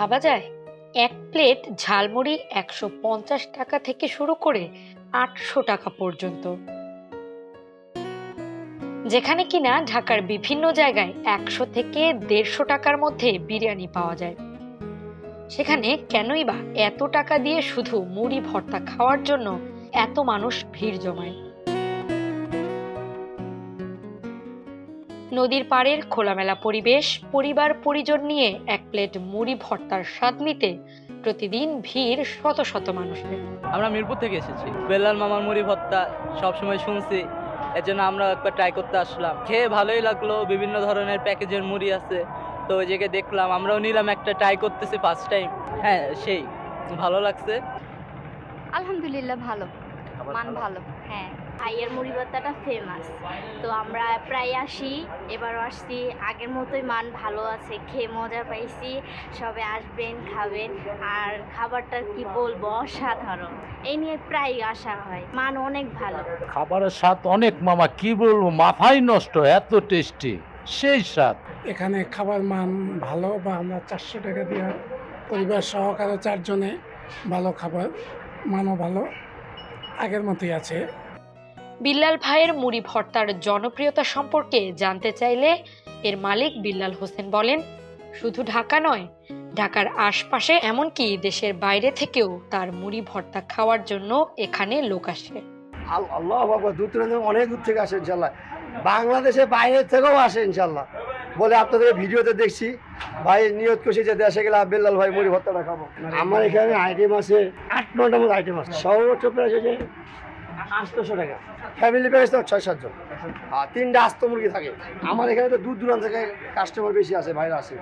ভাবা যায়? এক প্লেট ঝালমুড়ি একশো পঞ্চাশ টাকা থেকে শুরু করে আটশো টাকা পর্যন্ত। যেখানে কিনা ঢাকার বিভিন্ন জায়গায় একশো থেকে দেড়শো টাকার মধ্যে বিরিয়ানি পাওয়া যায়। সেখানে কেনই বা এত টাকা দিয়ে শুধু মুড়ি ভর্তা খাওয়ার জন্য এত মানুষ ভিড় জমায়? নদীর পাড়ের খোলামেলা পরিবেশ পরিবার পরিজন নিয়ে এক প্লেট মুড়ি ভর্তার স্বাদ নিতে প্রতিদিন ভিড় শত শত মানুষের। আমরা মিরপুর থেকে এসেছি। বেলাল মামার মুড়ি ভর্তা সবসময় শুনছি এর জন্য আমরা একবার ট্রাই করতে আসলাম। খেয়ে ভালোই লাগল বিভিন্ন ধরনের প্যাকেজের মুড়ি আছে তো ওই জায়গায় দেখলাম আমরাও নিলাম একটা ট্রাই করতেছি ফার্স্ট টাইম হ্যাঁ সেই ভালো লাগছে। আলহামদুলিল্লাহ ভালো। মান ভালো হ্যাঁ। ভাইয়ের মুড়ি ভর্তাটা ফেমাস তো আমরা প্রায় আসি এবারও আসছি। আগের মতোই মান ভালো আছে খেয়ে মজা পাইছি। সবে আসবেন খাবেন। আর খাবারটা কি বলব অসাধারণ। এই নিয়ে প্রায় আসা হয়। মান অনেক ভালো। খাবারের স্বাদ অনেক মামা। কি বলব মাথাই নষ্ট এত টেস্টি সেই স্বাদ। এখানে খাবার মান ভালো বা আমরা চারশো টাকা দিয়ে পরিবার সহকারে চারজনে ভালো খাবার মানও ভালো। আগের মতোই আছে। বিল্লাল ভাইয়ের মুড়ি ভর্তার জনপ্রিয়তা সম্পর্কে জানতে চাইলে এর মালিক বিল্লাল হোসেন বলেন শুধু ঢাকা নয় ঢাকার আশপাশে এমনকি দেশের বাইরে থেকেও তার মুড়ি ভর্তা খাওয়ার জন্য এখানে লোক আসে। আল- আল্লাহ বাবা দূর অনেক দূর থেকে আসে ইনশাল্লাহ। বাংলাদেশে বাইরে থেকেও আসে ইনশাল্লাহ। বলে আপনাদের ভিডিওতে দেখছি। ভাই নিয়ত করছি যে দেশে গেলে বেল্লাল ভাই মুড়ি ভর্তাটা খাব। আমার এখানে আইটেম আছে আট নটা মতো আইটেম আছে। সর্বোচ্চ প্রাইস হচ্ছে আটশোশো টাকা। ফ্যামিলি প্যাকেজ তো ছয় সাতজন। আর তিনটা আস্ত মুরগি থাকে। আমার এখানে তো দূর দূরান্ত থেকে কাস্টমার বেশি আছে বাইরে আছে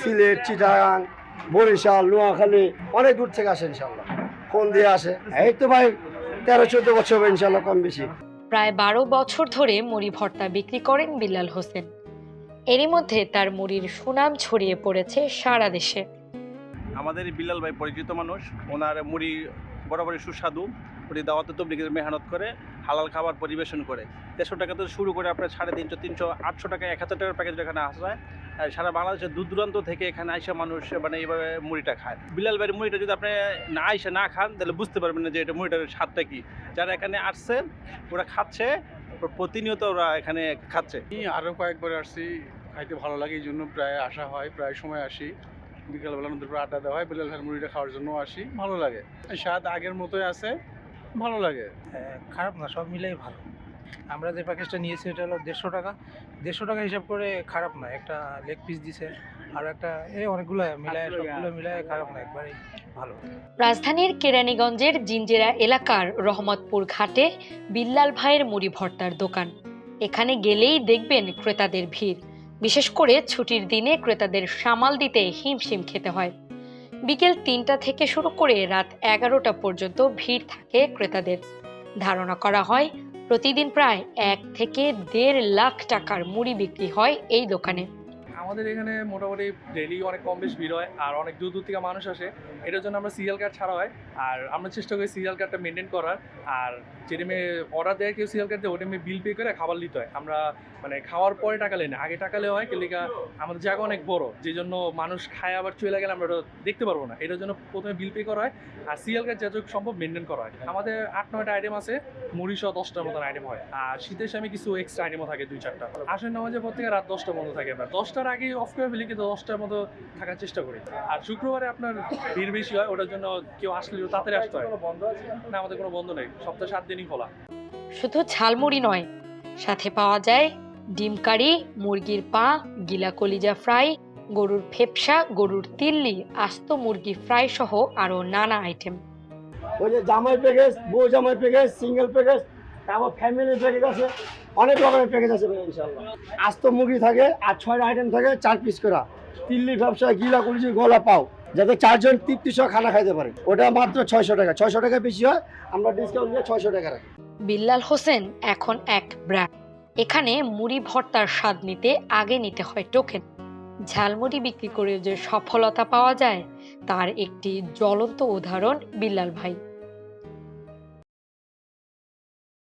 সিলেট চিটাগাং বরিশাল নোয়াখালী অনেক দূর থেকে আসে ইনশাল্লাহ ফোন দিয়ে আসে। এই তো ভাই তেরো চোদ্দ বছর হবে ইনশাল্লাহ কম বেশি। প্রায় বারো বছর ধরে মুড়ি ভর্তা বিক্রি করেন বিল্লাল হোসেন। এরই মধ্যে তার মুড়ির সুনাম ছড়িয়ে পড়েছে সারা দেশে। আমাদের বিলাল ভাই পরিচিত মানুষ। ওনার মুড়ি বরাবরই সুস্বাদু। উনি দাওয়াতে তবলিগের মেহনত করে হালাল খাবার পরিবেশন করে। দেড়শো টাকা থেকে শুরু করে আপনার সাড়ে তিনশো তিনশো আটশো টাকা এক হাজার টাকার প্যাকেজ এখানে আসা যায়। আর সারা বাংলাদেশের দূর দূরান্ত থেকে এখানে আইসা মানুষ মানে এইভাবে মুড়িটা খায়। বিল্লাল ভাইয়ের মুড়িটা যদি আপনি না আইসা না খান তাহলে বুঝতে পারবেন না যে এটা মুড়িটার স্বাদটা কি। যারা এখানে আসছে ওরা খাচ্ছে প্রতিনিয়ত ওরা এখানে খাচ্ছে। আমি আরও কয়েকবার আসছি খাইতে ভালো লাগে এই জন্য প্রায় আসা হয় প্রায় সময় আসি। বিকালবেলা নদীর পর আড্ডা দেওয়া হয় বেলাল ভাইয়ের মুড়িটা খাওয়ার জন্য আসি ভালো লাগে। স্বাদ আগের মতোই আছে ভালো লাগে। হ্যাঁ, খারাপ না সব মিলেই ভালো। আমরা যে প্যাকেজটা নিয়েছি এটা হলো দেড়শো টাকা। দেড়শো টাকা হিসাব করে খারাপ না একটা লেগ পিস দিছে আর একটা এই অনেকগুলো মিলায় সবগুলো মিলায় খারাপ না একবারেই ভালো। রাজধানীর কেরানীগঞ্জের জিঞ্জেরা এলাকার রহমতপুর ঘাটে বিল্লাল ভাইয়ের মুড়ি ভর্তার দোকান। এখানে গেলেই দেখবেন ক্রেতাদের ভিড়। বিশেষ করে ছুটির দিনে ক্রেতাদের সামাল দিতে হিমশিম খেতে হয়। বিকেল তিনটা থেকে শুরু করে রাত এগারোটা পর্যন্ত ভিড় থাকে ক্রেতাদের। ধারণা করা হয়, প্রতিদিন প্রায় এক থেকে দেড় লাখ টাকার মুড়ি বিক্রি হয় এই দোকানে। আমাদের এখানে মোটামুটি ডেলি অনেক কম বেশ ভিড় হয় আর অনেক দূর দূর থেকে মানুষ আসে। এটার জন্য আমরা সিরিয়াল কার্ড ছাড়া হয়। আর আমরা চেষ্টা করি সিরিয়াল কার্ডটা মেনটেন করার। আর যে টাইমে অর্ডার দেয়, কেউ সিরিয়াল কার্ড দেয় বিল পে করে খাবার নিতে হয়। আমরা মানে খাওয়ার পরে টাকা লেই না, আগে টাকা লেওয়া হয় কেলিকা আমাদের জায়গা অনেক বড়। যে জন্য মানুষ খায় আবার চলে গেলে আমরা ওটা দেখতে পারব না। এটার জন্য প্রথমে বিল পে করা হয় আর সিরিয়াল কার্ড যতটুকু সম্ভব মেনটেন করা হয়। আমাদের আট, নয়টা আইটেম আছে, মুড়ি সহ দশটার মতন আইটেম হয়। আর শীতের সময় কিছু এক্সট্রা আইটেমও থাকে, দুই, চারটা। আসেন নামাজের পর থেকে রাত দশটার মতো থাকে। আমরা দশটার আগে অফ করে ফেলি কিন্তু দশটার মতো থাকার চেষ্টা করি। আর শুক্রবারে আপনার ভিড় বেশি হয় ওটার জন্য কেউ আসলে তাড়াতাড়ি আসতে হয় না আমাদের কোনো বন্ধ নেই সপ্তাহে সাত দিনই খোলা। শুধু ঝালমুড়ি নয় সাথে পাওয়া যায় ডিম কারি মুরগির পা গিলা কলিজা ফ্রাই গরুর ফেপসা গরুর তিল্লি আস্ত মুরগি ফ্রাই সহ আরও নানা আইটেম। ওই যে জামাই প্যাকেজ বউ জামাই প্যাকেজ সিঙ্গেল প্যাকেজ তারপর ফ্যামিলি প্যাকেজ আছে। অনেক রকমের প্যাকেজ আছে ইনশাল্লাহ আস্ত মুরগি থাকে, আর ছয়টা আইটেম থাকে, চার পিস করা। তিল্লি ব্যবসা গিলা করেছি গলা পাও, যাতে চারজন তৃপ্তি সহ খানা খাইতে পারে। ওটা মাত্র ছয়শো টাকা। ছয়শো টাকা বেশি হয়, আমরা ডিসকাউন্ট দিয়ে ছয়শো টাকা রাখি। বিল্লাল হোসেন এখন এক ব্র্যান্ড এখানে মুড়ি ভর্তার স্বাদ নিতে আগে নিতে হয় টোকেন ঝালমুড়ি বিক্রি করে যে সফলতা পাওয়া যায়, তার একটি জ্বলন্ত উদাহরণ বিল্লাল ভাই।